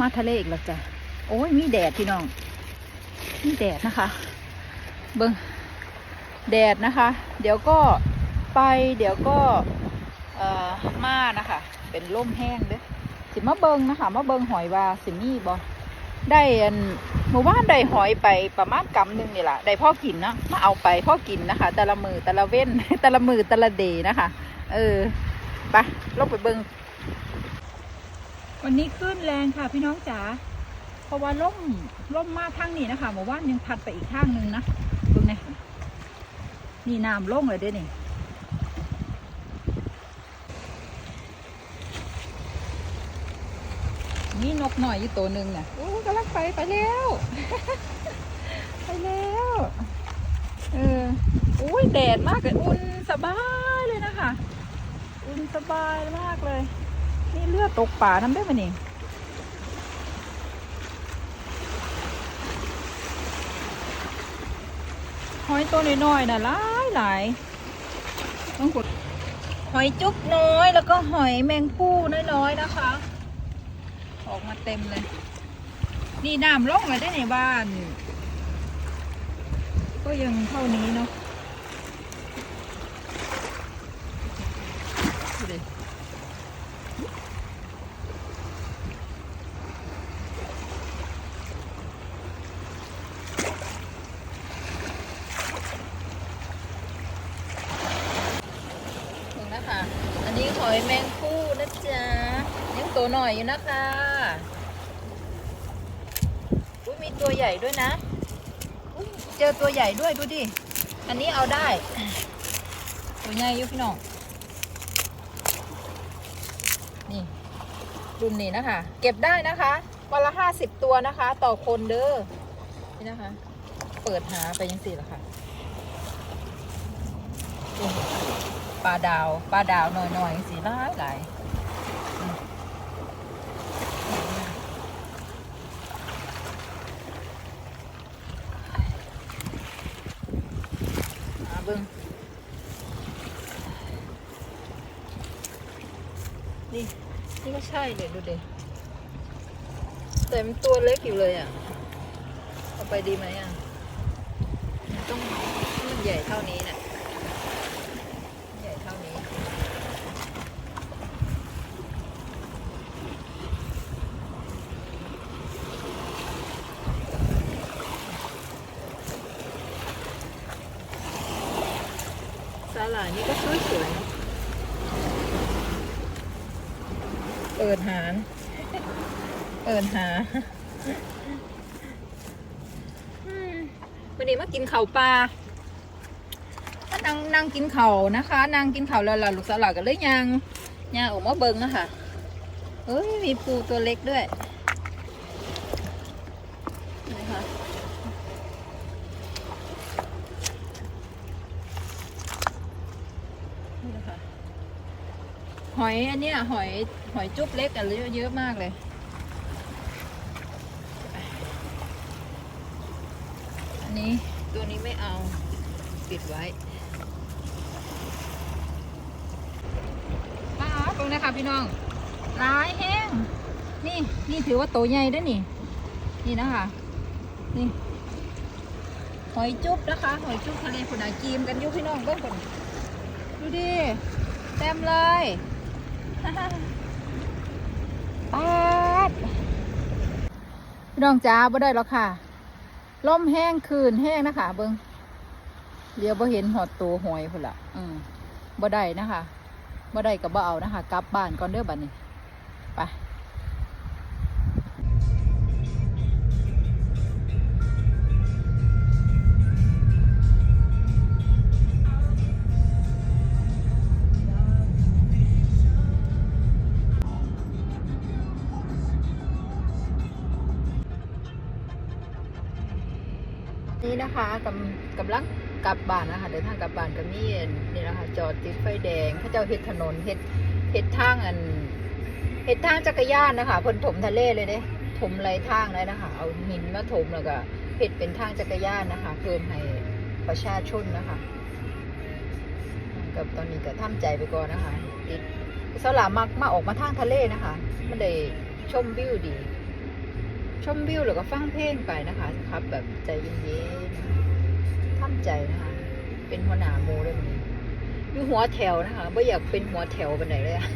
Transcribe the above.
มาทะเลอีกแล้วจ้ะ โอ้ยมีแดดพี่น้อง มีแดดนะคะ เบิงแดดนะคะ เดี๋ยวก็ไปเดี๋ยวก็เอ่อมานะคะ เป็นร่มแห้งเด้อสิมาเบิงนะคะมาเบิงหอยว่าสิมีบ่ได้อันหมู่บ้านได้หอยไปประมาณกำหนึ่งนี่แหละได้พ่อกินเนาะมาเอาไปพ่อกินนะคะ แต่ละมือแต่ละเว้นแต่ละมือแต่ละเดนะคะ เออไปลงไปเบิง วันนี้คลื่นแรงค่ะพี่น้องจ๋าเพราะว่าล่มล่มมากทางนี้นะคะหมู่บ้านยังพัดไปอีกข้างนึงนะดูเนี่ยนี่น้ำล่งเลยเด้นี่นี่นกหน่อยอยู่ตัวหนึ่งน่ะโอ้กำลังไปไปแล้วไปแล้วเอออุ้ยแดดมากเลย อุ่นสบายเลยนะคะ อุ่นสบายมากเลย นี่เลือดตกป่าน้ำได้ไหมนี่หอยตัวน้อยๆน่ะหลายหลายต้องกดหอยจุ๊บน้อย แล้วก็หอยแมงผู้น้อยๆนะคะ ออกมาเต็มเลย นี่น้ำลงเลยได้ในบ้าน ก็ยังเท่านี้เนาะดูดิถึงนะคะ อันนี้หอยแมงผู้นะจ๊ะยังตัวหน่อยอยู่นะคะอุ้ยมีตัวใหญ่ด้วยนะอุ๊ยเจอตัวใหญ่ด้วยดูดิ อันนี้เอาได้ ตัวใหญ่อยู่พี่น้อง นี่รุ่นนี้นะคะ เก็บได้นะคะวันละห้าสิบตัวนะคะ ต่อคนเด้อ นี่นะคะ เปิดหาไปยังสี่ละค่ะ ปลาดาวปลาดาวหน่อยๆสีหลายหลายอืมหาเบิ้งนี่นี่ก็ใช่เลยดูเด็แต่มันตัวเล็กอยู่เลยอะ เอาไปดีไหมอะ ต้องมันใหญ่เท่านี้น่ะหญ่เท่านี้ สาหร่ายนี่ก็สวยสวยๆเนอะเปิดหารเปิดหาอืมวันนี้มากินข้าวปลาก็นั่งนั่งกินข้าวนะคะนั่งกินข้าวแล้วล่ะลูกสาวหลานก็เลยยางยางออกมาเบิ่งนะคะเอ้ยมีปูตัวเล็กด้วยนะคะนี่นะคะห อยอันเนี้ยหอยหอยจุ๊บเล็กอะเยอะเยอะมากเลย อันนี้ตัวนี้ไม่เอาปิดไว้ป้าตรงนี้ค่ะพี่น้องร้ายแห้ง นี่นี่ถือว่าโตใหญ่ด้วยนี่ นี่นะคะนี่หอยจุ๊บนะคะ หอยจุ๊บทะเลผุนากีมกันอยุพี่น้องเบิ้งก่อนดูดิเต็มเลย ปาดพี่น้องจ้าบ่ได้แล้วค่ะล่มแห้งคืนแห้งนะคะเบิงเดี๋ยวบ่เห็นหอดตัวหอยพุ่นละอืมบ่ได้นะคะบ่ได้กับบ่เอานะคะ กลับบ้านก่อนเด้อบัดนี้ไป นี่นะคะกำกำลังกลับบ้านนะคะเดินทางกลับบ้านก็มีนี่นะคะจอดติดไฟแดงเขาเจ้าเฮ็ดถนนเฮ็ดเฮ็ดทางอันเฮ็ดทางจักรยานนะคะพ่นถมทะเลเลยเด้ถมไหลทางเลยนะคะเอาหินมาถมแล้วก็เฮ็ดเป็นทางจักรยานนะคะ เพิ่มให้ประชาชนนะคะ กับตอนนี้ก็ทำใจไปก่อนนะคะติดสลามักมาออกมาทางทะเลนะคะมันได้ชมวิวดี ชมวิวแล้วก็ฟังเพลงไปนะคะครับ แบบใจเย็นๆท่ำใจนะคะ เป็นหัวหน้าโมเลยวันนี้อยู่หัวแถวนะคะไม่อยากเป็นหัวแถวไปไหนเลยอะ